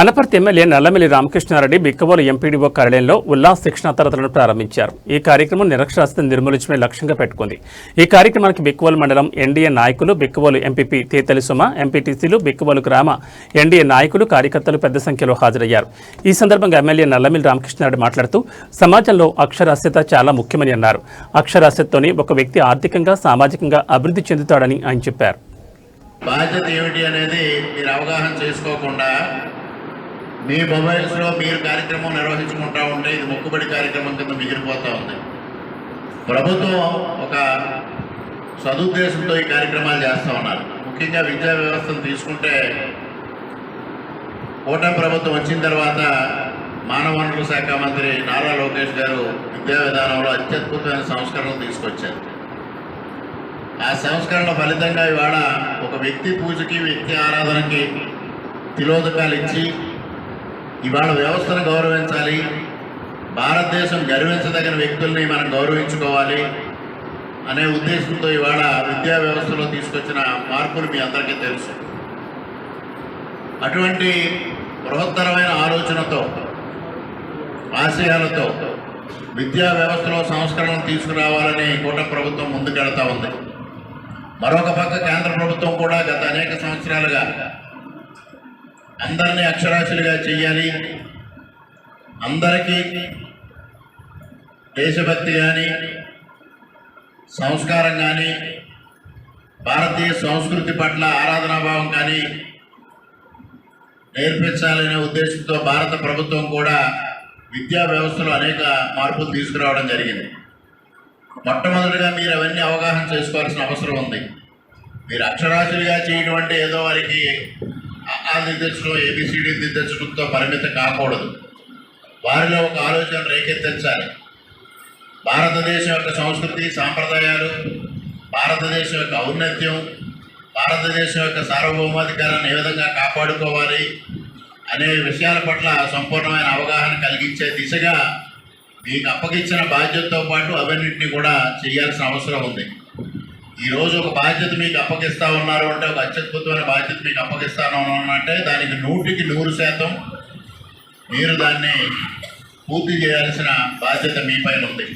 Anaparthi MLA Nallamilli Ramakrishna Reddy Bikkavolu MPDO కార్యాలయంలో ఉల్లాస్ శిక్షణ తరగతులను ప్రారంభించారు. ఈ కార్యక్రమం నిరక్షరాస్యతను నిర్మూలించడమే లక్ష్యంగా పెట్టుకుంది. ఈ కార్యక్రమానికి బిక్కవోలు మండలం ఎన్డీఏ నాయకులు బిక్కవోలు ఎంపీపీ తేతలి సుమ ఎంపీటీసీలు బిక్కవోలు గ్రామ ఎన్డీఏ నాయకులు కార్యకర్తలు పెద్ద సంఖ్యలో హాజరయ్యారు. ఈ సందర్భంగా ఎమ్మెల్యే నల్లమిల్లి రామకృష్ణారెడ్డి మాట్లాడుతూ సమాజంలో అక్షరాస్యత చాలా ముఖ్యమని అన్నారు. అక్షరాస్యతతోనే ఒక వ్యక్తి ఆర్థికంగా సామాజికంగా అభివృద్ధి చెందుతాడని ఆయన చెప్పారు. బాధ్యత ఏమిటి అనేది మీరు అవగాహన చేసుకోకుండా మీ మొబైల్స్లో మీరు కార్యక్రమం నిర్వహించుకుంటా ఉంటే ఇది మొక్కుబడి కార్యక్రమం కింద మిగిలిపోతూ ఉంది. ప్రభుత్వం ఒక సదుద్దేశంతో ఈ కార్యక్రమాలు చేస్తూ ఉన్నారు. ముఖ్యంగా విద్యా వ్యవస్థను తీసుకుంటే కూటమి ప్రభుత్వం వచ్చిన తర్వాత మానవ వనరుల శాఖ మంత్రి నారా లోకేష్ గారు విద్యా విధానంలో అత్యద్భుతమైన సంస్కరణలు తీసుకొచ్చారు. ఆ సంస్కరణ ఫలితంగా ఇవాళ ఒక వ్యక్తి పూజకి వ్యక్తి ఆరాధనకి తిలోదకాలు ఇచ్చి ఇవాళ వ్యవస్థను గౌరవించాలి. భారతదేశం గర్వించదగిన వ్యక్తుల్ని మనం గౌరవించుకోవాలి అనే ఉద్దేశంతో ఇవాళ విద్యా వ్యవస్థలో తీసుకొచ్చిన మార్పులు మీ అందరికీ తెలుసు. అటువంటి బృహత్తరమైన ఆలోచనతో ఆశయాలతో విద్యా వ్యవస్థలో సంస్కరణలు తీసుకురావాలని కూట ప్రభుత్వం ముందుకెళ్తా ఉంది. మరొక పక్క కేంద్ర ప్రభుత్వం కూడా గత అనేక సంవత్సరాలుగా అందరినీ అక్షరాస్యులుగా చెయ్యాలి. అందరికీ దేశభక్తి కానీ సంస్కారం కానీ భారతీయ సంస్కృతి పట్ల ఆరాధనాభావం కానీ నేర్పించాలనే ఉద్దేశంతో భారత ప్రభుత్వం కూడా విద్యా వ్యవస్థలో అనేక మార్పులు తీసుకురావడం జరిగింది. మొట్టమొదటిగా మీరు అవన్నీ అవగాహన చేసుకోవాల్సిన అవసరం ఉంది. మీరు అక్షరాస్యులుగా చేయడం అంటే ఏదో వారికి ఆ దిద్దచ్చడం ఏబిసిడి దిద్దచ్చడంతో పరిమితం కాకూడదు. వారిలో ఒక ఆలోచన రేకెత్తించాలి భారతదేశం యొక్క సంస్కృతి సాంప్రదాయాలు భారతదేశం యొక్క ఔన్నత్యం భారతదేశం యొక్క సార్వభౌమాధికారాన్ని ఏ విధంగా కాపాడుకోవాలి అనే విషయాల పట్ల సంపూర్ణమైన అవగాహన కలిగించే దిశగా మీకు అప్పగించిన బాధ్యతతో పాటు అవన్నింటినీ కూడా చేయాల్సిన అవసరం ఉంది. ఈరోజు ఒక బాధ్యత మీకు అప్పగిస్తా ఉన్నారు అంటే ఒక అత్యద్భుతమైన బాధ్యత మీకు అప్పగిస్తాను అంటే దానికి నూటికి నూరు శాతం మీరు దాన్ని పూర్తి చేయాల్సిన బాధ్యత మీ పైన ఉంది.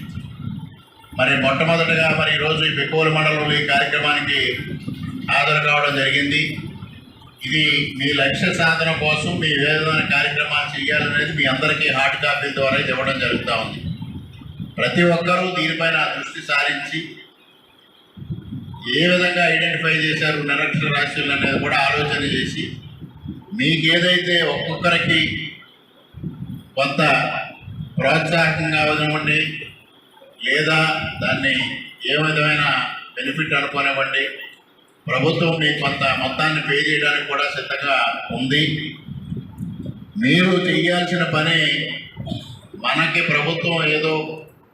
మరి మొట్టమొదటగా మరి ఈరోజు ఈ బికోల మండలంలో ఈ కార్యక్రమానికి హాజరు కావడం జరిగింది. ఇది మీ లక్ష్య సాధన కోసం మీ వివిధమైన కార్యక్రమాలు చేయాలనేది మీ అందరికీ హార్డ్ కాపీ ద్వారా ఇవ్వడం జరుగుతూ ఉంది. ప్రతి ఒక్కరూ దీనిపైన దృష్టి సారించి ఏ విధంగా ఐడెంటిఫై చేశారు నిరక్షర రాశులు అనేది కూడా ఆలోచన చేసి మీకు ఏదైతే ఒక్కొక్కరికి కొంత ప్రోత్సాహకంగా అవనివ్వండి లేదా దాన్ని ఏ విధమైన బెనిఫిట్ అనుకోనివ్వండి ప్రభుత్వం మీకు కొంత మొత్తాన్ని పే చేయడానికి కూడా సిద్ధంగా ఉంది. మీరు చేయాల్సిన పని మనకి ప్రభుత్వం ఏదో